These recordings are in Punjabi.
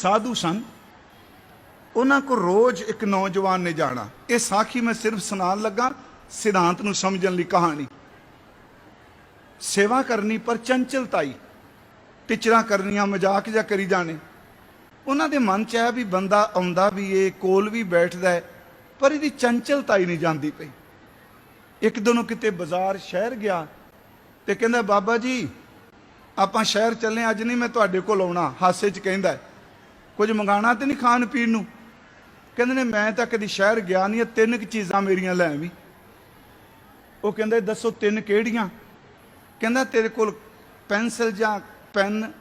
ਸਾਧੂ ਸਨ। ਉਹਨਾਂ ਕੋ ਰੋਜ਼ ਇੱਕ ਨੌਜਵਾਨ ਨੇ ਜਾਣਾ। ਇਹ ਸਾਖੀ ਮੈਂ ਸਿਰਫ ਸੁਣਾਉਣ ਲੱਗਾ, ਸਿਧਾਂਤ ਨੂੰ ਸਮਝਣ ਲਈ ਕਹਾਣੀ। ਸੇਵਾ ਕਰਨੀ ਪਰ ਚੰਚਲਤਾਈ। ਟਿਚਰਾਂ ਕਰਨੀਆਂ ਮਜ਼ਾਕ ਜਾਂ ਕਰੀ ਜਾਣੇ। ਉਹਨਾਂ ਦੇ ਮਨ ਚ ਆਇਆ ਵੀ ਬੰਦਾ ਆਉਂਦਾ ਵੀ ਏ ਕੋਲ ਵੀ ਬੈਠਦਾ ਹੈ, ਪਰ ਇਹਦੀ ਚੰਚਲਤਾਈ ਨਹੀਂ ਜਾਂਦੀ ਪਈ। ਇੱਕ ਦਿਨ ਉਹ ਕਿਤੇ ਬਾਜ਼ਾਰ ਸ਼ਹਿਰ ਗਿਆ ਤੇ ਕਹਿੰਦਾ, ਬਾਬਾ ਜੀ, ਆਪਾਂ ਸ਼ਹਿਰ ਚੱਲੇ, ਅੱਜ ਨਹੀਂ ਮੈਂ ਤੁਹਾਡੇ ਕੋਲ ਆਉਣਾ। ਹਾਸੇ 'ਚ ਕਹਿੰਦਾ ਕੁਝ ਮੰਗਾਣਾ ਤੇ ਨਹੀਂ ਖਾਣ ਪੀਣ ਨੂੰ। ਕਹਿੰਦੇ ਨੇ, ਮੈਂ ਤਾਂ ਕਦੀ ਸ਼ਹਿਰ ਗਿਆ ਨਹੀਂ, ਇਹ ਤਿੰਨ ਕੁ ਚੀਜ਼ਾਂ ਮੇਰੀਆਂ ਲੈ ਵੀ ਉਹ ਕਹਿੰਦੇ ਦੱਸੋ ਤਿੰਨ ਕਿਹੜੀਆਂ? ਕਹਿੰਦਾ, ਤੇਰੇ ਕੋਲ ਪੈਨਸਲ ਜਾਂ ਪੈਨ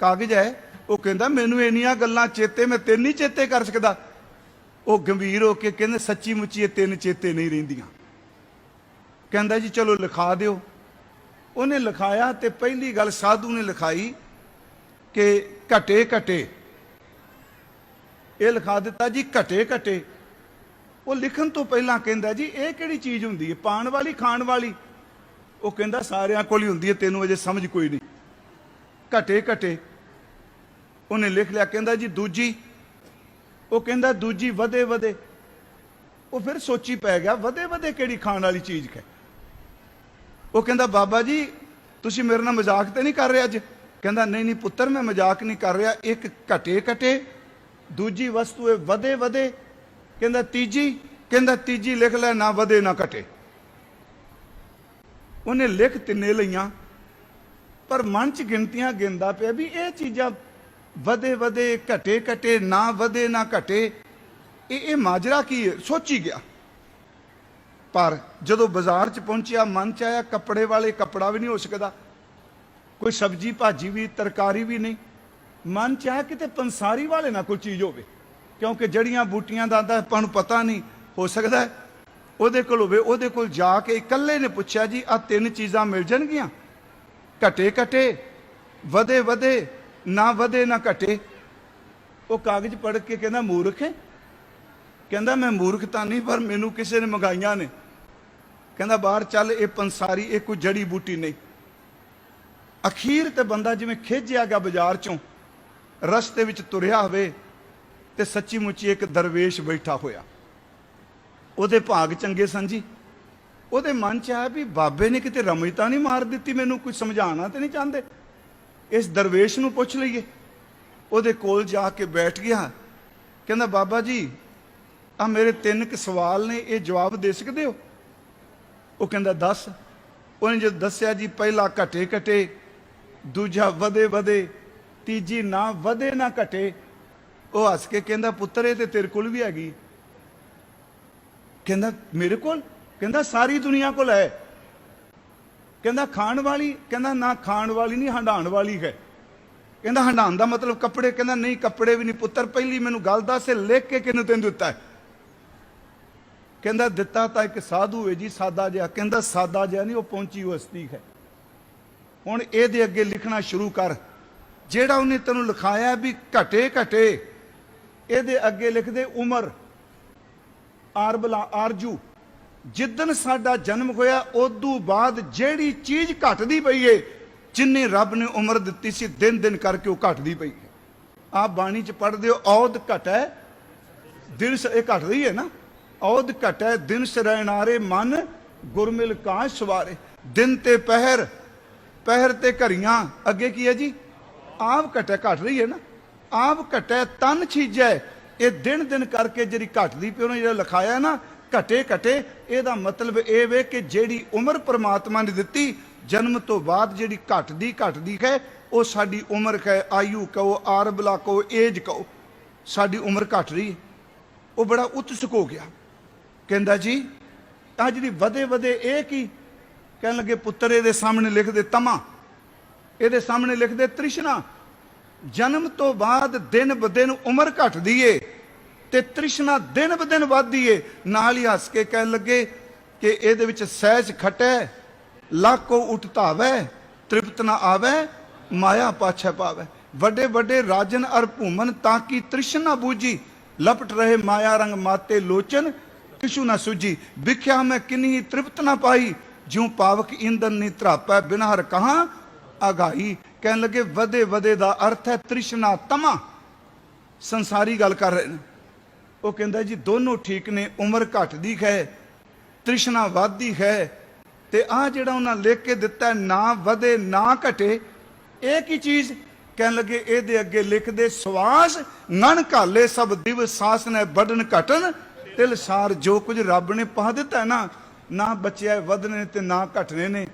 ਕਾਗਜ਼ ਹੈ? ਉਹ ਕਹਿੰਦਾ, ਮੈਨੂੰ ਇੰਨੀਆਂ ਗੱਲਾਂ ਚੇਤੇ, ਮੈਂ ਤਿੰਨ ਹੀ ਚੇਤੇ ਕਰ ਸਕਦਾ। ਉਹ ਗੰਭੀਰ ਹੋ ਕੇ ਕਹਿੰਦੇ, ਸੱਚੀ ਮੁੱਚੀ ਇਹ ਤਿੰਨ ਚੇਤੇ ਨਹੀਂ ਰਹਿੰਦੀਆਂ। ਕਹਿੰਦਾ ਜੀ, ਚਲੋ ਲਿਖਾ ਦਿਓ। ਉਹਨੇ ਲਿਖਾਇਆ ਤੇ ਪਹਿਲੀ ਗੱਲ ਸਾਧੂ ਨੇ ਲਿਖਾਈ ਕਿ ਘਟੇ ਘਟੇ ਇਹ ਲਿਖਾ ਦਿੱਤਾ ਜੀ ਘਟੇ ਘਟੇ। ਉਹ ਲਿਖਣ ਤੋਂ ਪਹਿਲਾਂ ਕਹਿੰਦਾ ਜੀ, ਇਹ ਕਿਹੜੀ ਚੀਜ਼ ਹੁੰਦੀ ਹੈ? ਪਾਣ ਵਾਲੀ, ਖਾਣ ਵਾਲੀ? ਉਹ ਕਹਿੰਦਾ ਸਾਰਿਆਂ ਕੋਲ ਹੀ ਹੁੰਦੀ ਹੈ, ਤੈਨੂੰ ਅਜੇ ਸਮਝ ਕੋਈ ਨਹੀਂ। ਘਟੇ ਘਟੇ। ਉਹਨੇ ਲਿਖ ਲਿਆ, ਕਹਿੰਦਾ ਜੀ ਦੂਜੀ। ਉਹ ਕਹਿੰਦਾ ਦੂਜੀ ਵਧੇ ਵਧੇ। ਉਹ ਫਿਰ ਸੋਚੀ ਪੈ ਗਿਆ, ਵਧੇ ਵਧੇ ਕਿਹੜੀ ਖਾਣ ਵਾਲੀ ਚੀਜ਼ ਹੈ? ਉਹ ਕਹਿੰਦਾ, ਬਾਬਾ ਜੀ, ਤੁਸੀਂ ਮੇਰੇ ਨਾਲ ਮਜ਼ਾਕ ਤੇ ਨਹੀਂ ਕਰ ਰਹੇ ਅੱਜ? ਕਹਿੰਦਾ, ਨਹੀਂ ਨਹੀਂ ਪੁੱਤਰ, ਮੈਂ ਮਜ਼ਾਕ ਨਹੀਂ ਕਰ ਰਿਹਾ। ਇੱਕ ਘਟੇ ਘਟੇ ਦੂਜੀ ਵਸਤੂ ਇਹ ਵਧੇ ਵਧੇ, ਕਹਿੰਦਾ ਤੀਜੀ ਕਹਿੰਦਾ ਤੀਜੀ ਲਿਖ ਲੈ, ਨਾ ਵਧੇ, ਨਾ ਘਟੇ। ਉਹਨੇ ਲਿਖ ਤਿੰਨੇ ਲਈਆਂ, ਪਰ ਮਨ ਚ ਗਿਣਤੀਆਂ ਗਿਣਦਾ ਪਿਆ ਵੀ ਇਹ ਚੀਜ਼ਾਂ ਵਧੇ ਵਧੇ, ਘਟੇ ਘਟੇ, ਨਾ ਵਧੇ, ਨਾ ਘਟੇ। ਇਹ ਇਹ ਮਾਜਰਾ ਕੀ ਹੈ? ਸੋਚੀ ਗਿਆ। ਪਰ ਜਦੋਂ ਬਾਜ਼ਾਰ 'ਚ ਪਹੁੰਚਿਆ, ਮਨ 'ਚ ਆਇਆ, ਕੱਪੜੇ ਵਾਲੇ ਕੱਪੜਾ ਵੀ ਨਹੀਂ ਹੋ ਸਕਦਾ। ਕੋਈ ਸਬਜੀ ਭਾਜੀ ਵੀ, ਤਰਕਾਰੀ ਵੀ ਨਹੀਂ। ਮਨ 'ਚ ਆਇਆ ਕਿਤੇ ਪੰਸਾਰੀ ਵਾਲੇ ਨਾ ਕੋਈ ਚੀਜ਼ ਹੋਵੇ, ਕਿਉਂਕਿ ਜੜੀਆਂ ਬੂਟੀਆਂ ਦਾ ਤਾਂ ਆਪਾਂ ਨੂੰ ਪਤਾ ਨਹੀਂ, ਹੋ ਸਕਦਾ ਉਹਦੇ ਕੋਲ ਹੋਵੇ, ਉਹਦੇ ਕੋਲ ਜਾ ਕੇ ਇਕੱਲੇ ਨੇ ਪੁੱਛਿਆ ਜੀ ਆ ਤਿੰਨ ਚੀਜ਼ਾਂ ਮਿਲ ਜਾਣਗੀਆਂ। ਘਟੇ ਘਟੇ, ਵਧੇ ਵਧੇ, ਨਾ ਵਧੇ ਨਾ ਘਟੇ। ਉਹ ਕਾਗਜ਼ ਪੜ੍ਹ ਕੇ ਕਹਿੰਦਾ, ਮੂਰਖ ਹੈ? ਕਹਿੰਦਾ, ਮੈਂ ਮੂਰਖ ਤਾਂ ਨਹੀਂ, ਪਰ ਮੈਨੂੰ ਕਿਸੇ ਨੇ ਮੰਗਾਈਆਂ ਨੇ। ਕਹਿੰਦਾ, ਬਾਹਰ ਚੱਲ, ਇਹ ਪੰਸਾਰੀ, ਇਹ ਕੋਈ ਜੜੀ ਬੂਟੀ ਨਹੀਂ। ਅਖੀਰ ਤੇ ਬੰਦਾ ਜਿਵੇਂ ਖੇਜਿਆ ਗਿਆ ਬਾਜ਼ਾਰ ਚੋਂ ਰਸਤੇ ਵਿੱਚ ਤੁਰਿਆ ਹੋਵੇ ਤੇ ਸੱਚੀ ਮੁੱਚੀ ਇੱਕ ਦਰਵੇਸ਼ ਬੈਠਾ ਹੋਇਆ। ਉਹਦੇ ਭਾਗ ਚੰਗੇ ਸਨ ਜੀ। ਉਹਦੇ ਮਨ ਚ ਆਇਆ ਵੀ ਬਾਬੇ ਨੇ ਕਿਤੇ ਰਮਜ ਤਾਂ ਨਹੀਂ ਮਾਰ ਦਿੱਤੀ ਮੈਨੂੰ, ਕੋਈ ਸਮਝਾਉਣਾ ਤੇ ਨਹੀਂ ਚਾਹੁੰਦੇ। ਇਸ ਦਰਵੇਸ਼ ਨੂੰ ਪੁੱਛ ਲਈਏ। ਉਹਦੇ ਕੋਲ ਜਾ ਕੇ ਬੈਠ ਗਿਆ। ਕਹਿੰਦਾ, ਬਾਬਾ ਜੀ ਆ ਮੇਰੇ ਤਿੰਨ ਕੁ ਸਵਾਲ ਨੇ, ਇਹ ਜਵਾਬ ਦੇ ਸਕਦੇ ਹੋ? ਉਹ ਕਹਿੰਦਾ, ਦੱਸ। ਉਹਨੇ ਜਦ ਦੱਸਿਆ ਜੀ, ਪਹਿਲਾ ਘਟੇ ਘਟੇ ਦੂਜਾ ਵਧੇ ਵਧੇ ਤੀਜੀ ਨਾ ਵਧੇ ਨਾ ਘਟੇ। ਉਹ ਹੱਸ ਕੇ ਕਹਿੰਦਾ, ਪੁੱਤਰ ਇਹ ਤੇ ਤੇਰੇ ਕੋਲ ਵੀ ਹੈਗੀ। ਕਹਿੰਦਾ, ਮੇਰੇ ਕੋਲ? ਕਹਿੰਦਾ, ਸਾਰੀ ਦੁਨੀਆ ਕੋਲ ਹੈ। ਕਹਿੰਦਾ, ਖਾਣ ਵਾਲੀ? ਕਹਿੰਦਾ, ਨਾ, ਖਾਣ ਵਾਲੀ ਨਹੀਂ ਹੰਡਾਣ ਵਾਲੀ ਹੈ। ਕਹਿੰਦਾ ਹੰਡਾਣ ਦਾ ਮਤਲਬ ਕੱਪੜੇ? ਕਹਿੰਦਾ, ਨਹੀਂ, ਕੱਪੜੇ ਵੀ ਨਹੀਂ। ਪੁੱਤਰ, ਪਹਿਲੀ ਮੈਨੂੰ ਗੱਲ ਦੱਸ ਲਿਖ ਕੇ ਕਿਹਨੂੰ ਤੈਨੂੰ ਦਿੱਤਾ ਹੈ? ਕਹਿੰਦਾ, ਦਿੱਤਾ ਤਾਂ ਇੱਕ ਸਾਧੂ ਹੈ ਜੀ, ਸਾਦਾ ਜਿਹਾ। ਕਹਿੰਦਾ, ਸਾਦਾ ਜਿਹਾ ਨਹੀਂ, ਉਹ ਪਹੁੰਚੀ ਹਸਤੀ ਹੈ। ਹੁਣ ਇਹਦੇ ਅੱਗੇ ਲਿਖਣਾ ਸ਼ੁਰੂ ਕਰ। ਜਿਹੜਾ ਉਹਨੇ ਤੈਨੂੰ ਲਿਖਾਇਆ ਵੀ ਘਟੇ ਘਟੇ, ਇਹਦੇ ਅੱਗੇ ਲਿਖਦੇ ਉਮਰ, ਆਰਬਲਾ ਆਰਜੂ। ਜਿੱਦਨ ਸਾਡਾ ਜਨਮ ਹੋਇਆ ਉਦੋਂ ਬਾਅਦ ਜਿਹੜੀ ਚੀਜ਼ ਘਟਦੀ ਪਈ ਏ, ਜਿੰਨੇ ਰੱਬ ਨੇ ਉਮਰ ਦਿੱਤੀ ਸੀ, ਦਿਨ ਦਿਨ ਕਰਕੇ ਉਹ ਘਟਦੀ ਪਈ ਹੈ ਆਪ ਬਾਣੀ ਚ ਪੜ੍ਹਦੇ ਹੋ ਔਦ ਘਟੈ, ਦਿਨ ਇਹ ਘਟ ਰਹੀ ਹੈ ਨਾ। ਔਦ ਘਟੈ, ਦਿਨ ਸਰੈਣਾਰੇ ਮਨ, ਗੁਰਮਿਲ ਕਾਹ ਸਵਾਰੇ। ਦਿਨ ਤੇ ਪਹਿਰ ਪਹਿਰ ਤੇ ਘਰੀਆਂ ਅੱਗੇ ਕੀ ਹੈ ਜੀ? ਆਪ ਘਟੈ ਘਟ ਰਹੀ ਹੈ ਨਾ। ਆਪ ਘਟੈ ਤਨ ਛੀਜੈ। ਇਹ ਦਿਨ ਦਿਨ ਕਰਕੇ ਜਿਹੜੀ ਘਟਦੀ ਪਈ, ਉਹਨੇ ਜਿਹੜਾ ਲਿਖਾਇਆ ਨਾ, ਘਟੇ ਘਟੇ, ਇਹਦਾ ਮਤਲਬ ਇਹ ਵੇ ਕਿ ਜਿਹੜੀ ਉਮਰ ਪ੍ਰਮਾਤਮਾ ਨੇ ਦਿੱਤੀ, ਜਨਮ ਤੋਂ ਬਾਅਦ ਜਿਹੜੀ ਘਟਦੀ ਘਟਦੀ ਹੈ, ਉਹ ਸਾਡੀ ਉਮਰ ਹੈ। ਆਯੂ ਕਹੋ ਆਰਬਲਾ ਕਹੋ, ਏਜ ਕਹੋ, ਸਾਡੀ ਉਮਰ ਘਟ ਰਹੀ ਉਹ ਬੜਾ ਉਤਸੁਕ ਹੋ ਗਿਆ। ਕਹਿੰਦਾ ਜੀ ਆ ਜਿਹੜੀ ਵਧੇ ਵਧੇ ਇਹ ਕੀ? ਕਹਿਣ ਲੱਗੇ, ਪੁੱਤਰ ਇਹਦੇ ਸਾਹਮਣੇ ਲਿਖ ਦੇ ਤਮਾ ਇਹਦੇ ਸਾਹਮਣੇ ਲਿਖਦੇ, ਤ੍ਰਿਸ਼ਨਾ, ਜਨਮ ਤੋਂ ਬਾਅਦ ਦਿਨ ਬ ਦਿਨ ਉਮਰ ਘਟਦੀ ਏ ਤੇ ਤ੍ਰਿਸ਼ਨਾ ਦਿਨ ਬ ਦਿਨ ਵੱਧਦੀ ਏ। ਨਾਲ ਹੀ ਹੱਸ ਕੇ ਕਹਿਣ ਲੱਗੇ ਕਿ ਇਹਦੇ ਵਿੱਚ ਸਹਿਜ ਖਟੈ, ਲਾਕੋ ਉਠਤਾਵੇ ਤ੍ਰਿਪਤ ਨਾ ਆਵੇ, ਮਾਇਆ ਪਾਛੈ ਪਾਵੇ। ਵੱਡੇ ਵੱਡੇ ਰਾਜਨ ਅਰ ਭੂਮਨ ਤਾਂ ਕੀ ਤ੍ਰਿਸ਼ਨਾ ਬੂਜੀ ਲਪਟ ਰਹੇ ਮਾਇਆ ਰੰਗ ਮਾਤੇ ਲੋਚਨ ਕਿਛੂ ਨਾ ਸੁਜੀ ਵਿਖਿਆ ਮੈਂ ਕਿੰਨੀ ਤ੍ਰਿਪਤ ਨਾ ਪਾਈ, ਜਿਉ ਪਾਵਕ ਇੰਦਨ ਨੀ ਧਰਾਪੈ ਬਿਨਾ ਹਰ ਕਹਾ ਅਗਾਈ ਕਹਿਣ ਲੱਗੇ, ਵਧੇ ਵਧੇ ਦਾ ਅਰਥ ਹੈ ਤ੍ਰਿਸ਼ਨਾ ਤਮਾ। ਸੰਸਾਰੀ ਗੱਲ ਕਰ ਰਹੇ ਨੇ। ਉਹ ਕਹਿੰਦਾ ਜੀ, ਦੋਨੋਂ ਠੀਕ ਨੇ, ਉਮਰ ਘਟਦੀ ਹੈ, ਤ੍ਰਿਸ਼ਨਾ ਵੱਧਦੀ ਹੈ, ਤੇ ਆ ਜਿਹੜਾ ਉਹਨਾਂ ਲਿਖ ਕੇ ਦਿੱਤਾ ਨਾ ਵਧੇ, ਨਾ ਘਟੇ, ਇਹ ਕੀ ਚੀਜ਼? ਕਹਿਣ ਲੱਗੇ, ਇਹਦੇ ਅੱਗੇ ਲਿਖਦੇ, ਸਵਾਸ ਨਨ ਘਾਲੇ ਸਭ ਦਿਵ ਸਾਸ ਨੇ ਵੱਡਨ ਘਟਨ ਤਿਲ ਸਾਰ ਜੋ ਕੁਝ ਰੱਬ ਨੇ ਪਾ ਦਿੱਤਾ ਨਾ ਨਾ ਬਚਿਆ ਵਧਨੇ ਤੇ ਨਾ ਘਟਨੇ ਨੇ।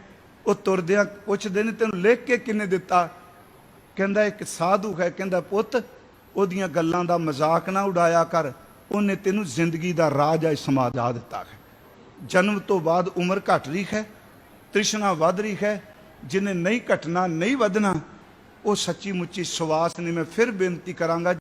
ਉਹ ਤੁਰਦਿਆਂ ਪੁੱਛਦੇ ਨੇ, ਤੈਨੂੰ ਲਿਖ ਕੇ ਕਿੰਨੇ ਦਿੱਤਾ? ਕਹਿੰਦਾ, ਇੱਕ ਸਾਧੂ ਹੈ। ਕਹਿੰਦਾ, ਪੁੱਤ, ਉਹਦੀਆਂ ਗੱਲਾਂ ਦਾ ਮਜ਼ਾਕ ਨਾ ਉਡਾਇਆ ਕਰ। ਉਹਨੇ ਤੈਨੂੰ ਜ਼ਿੰਦਗੀ ਦਾ ਰਾਜ ਅੱਜ ਸਮਝਾ ਦਿੱਤਾ ਹੈ। ਜਨਮ ਤੋਂ ਬਾਅਦ ਉਮਰ ਘਟ ਰਹੀ ਹੈ, ਤ੍ਰਿਸ਼ਨਾ ਵੱਧ ਰਹੀ ਹੈ। ਜਿਹਨੇ ਨਹੀਂ ਘਟਣਾ, ਨਹੀਂ ਵਧਣਾ, ਉਹ ਸੱਚੀ ਮੁੱਚੀ ਸਵਾਸ ਨੇ। ਮੈਂ ਫਿਰ ਬੇਨਤੀ ਕਰਾਂਗਾ